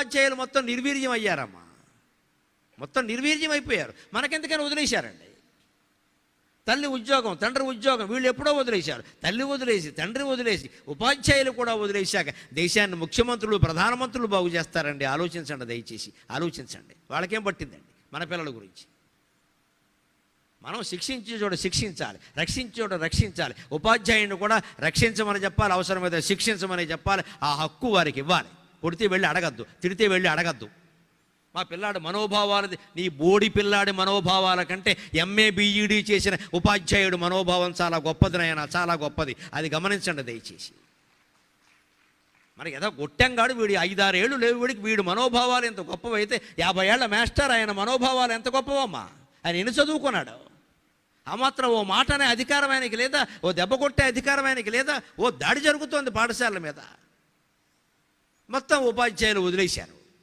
ఉపాధ్యాయులు మొత్తం నిర్వీర్యం అయ్యారమ్మా మొత్తం నిర్వీర్యం అయిపోయారు మనకెందుకని వదిలేశారండి. తల్లి ఉద్యోగం తండ్రి ఉద్యోగం వీళ్ళు ఎప్పుడో వదిలేశారు. తల్లి వదిలేసి తండ్రి వదిలేసి ఉపాధ్యాయులు కూడా వదిలేశాక దేశాన్ని ముఖ్యమంత్రులు ప్రధానమంత్రులు బాగు చేస్తారండి. ఆలోచించండి దయచేసి. ఆలోచించండి. వాళ్ళకేం పట్టిందండి? మన పిల్లల గురించి. మనం శిక్షించే చోట శిక్షించాలి. రక్షించే చోట రక్షించాలి. ఉపాధ్యాయుని కూడా రక్షించమని చెప్పాలి. అవసరమైతే శిక్షించమని చెప్పాలి. ఆ హక్కు వారికి ఇవ్వాలి. కొడితే వెళ్ళి అడగద్దు తిడితే వెళ్ళి అడగద్దు. మా పిల్లాడి మనోభావాలది నీ బోడి పిల్లాడి మనోభావాల కంటే ఎంఏ బీఈడి చేసిన ఉపాధ్యాయుడు మనోభావం చాలా గొప్పది నాయన చాలా గొప్పది. అది గమనించండి దయచేసి. మనకి ఏదో గొట్టంగాడు వీడి ఐదారేళ్ళు లేవు వీడికి వీడి మనోభావాలు ఎంత గొప్పవైతే యాభై ఏళ్ళ మాస్టర్ ఆయన మనోభావాలు ఎంత గొప్పవమ్మా. ఆయన ఎన్ని చదువుకున్నాడు? ఆ మాత్రం ఓ మాట అనే అధికారం ఆయనకి లేదా ఓ దెబ్బ కొట్టే అధికారం ఆయనకి లేదా ఓ దాడి జరుగుతోంది పాఠశాలల మీద. మొత్తం ఉపాధ్యాయులు వదిలేశారు.